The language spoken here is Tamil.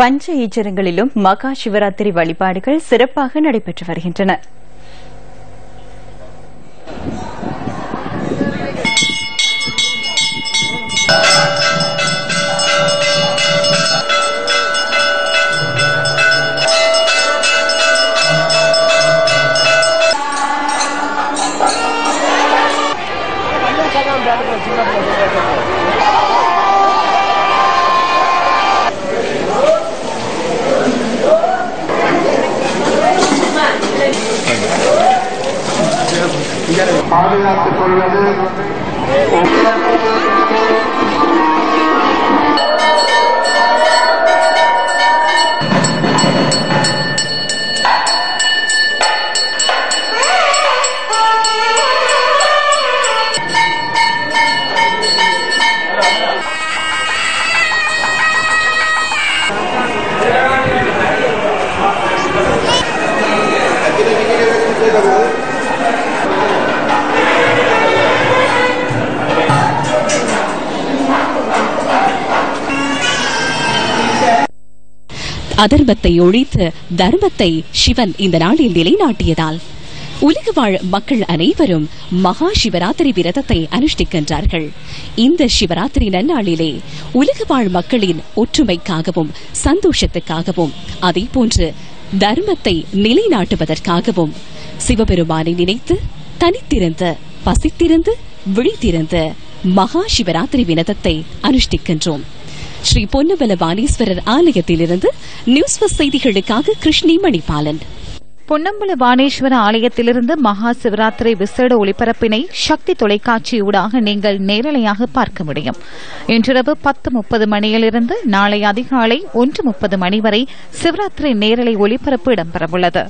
பஞ்ச ஈச்சரங்களிலும் மகா சிவராத்திரி வழிபாடுகள் சிறப்பாக நடைபெற்று வருகின்றன. Adelante por el haber. அதர்மத்தை ஒழித்து தர்மத்தை சிவன் இந்த நாளில் நிலைநாட்டியதால். உலக வாழ் மக்கள் அனைவரும் மகா சிவராத்திரி விரதத்தை அனுஷ்டிக்கின்றார்கள். இந்த சிவராத்திரி நன்னாளிலே உலக வாழ் மக்களின் ஒற்றுமைக்காகவும் சந்தோஷத்துக்காகவும் அதே போன்று தர்மத்தை நிலைநாட்டுவதற்காகவும் சிவபெருமானை நினைத்து தனித்திருந்து பசித்திருந்து விழித்திருந்து மகா சிவராத்திரி வினதத்தை அனுஷ்டிக்கின்றோம். ஸ்ரீ பொன்னவல வாணீஸ்வரர் ஆலயத்திலிருந்து நியூஸ் செய்திகளுக்காக கிருஷ்ணி மணிபாலன். பொன்னம்பல வாணேஸ்வர ஆலயத்திலிருந்து மகா சிவராத்திரி விசேட ஒளிபரப்பினை சக்தி தொலைக்காட்சியூடாக நீங்கள் நேரலையாக பார்க்க முடியும். இன்றிரவு பத்து முப்பது மணியிலிருந்து நாளை அதிகாலை ஒன்று முப்பது மணி வரை சிவராத்திரி நேரலை ஒளிபரப்பு இடம்பெறவுள்ளது.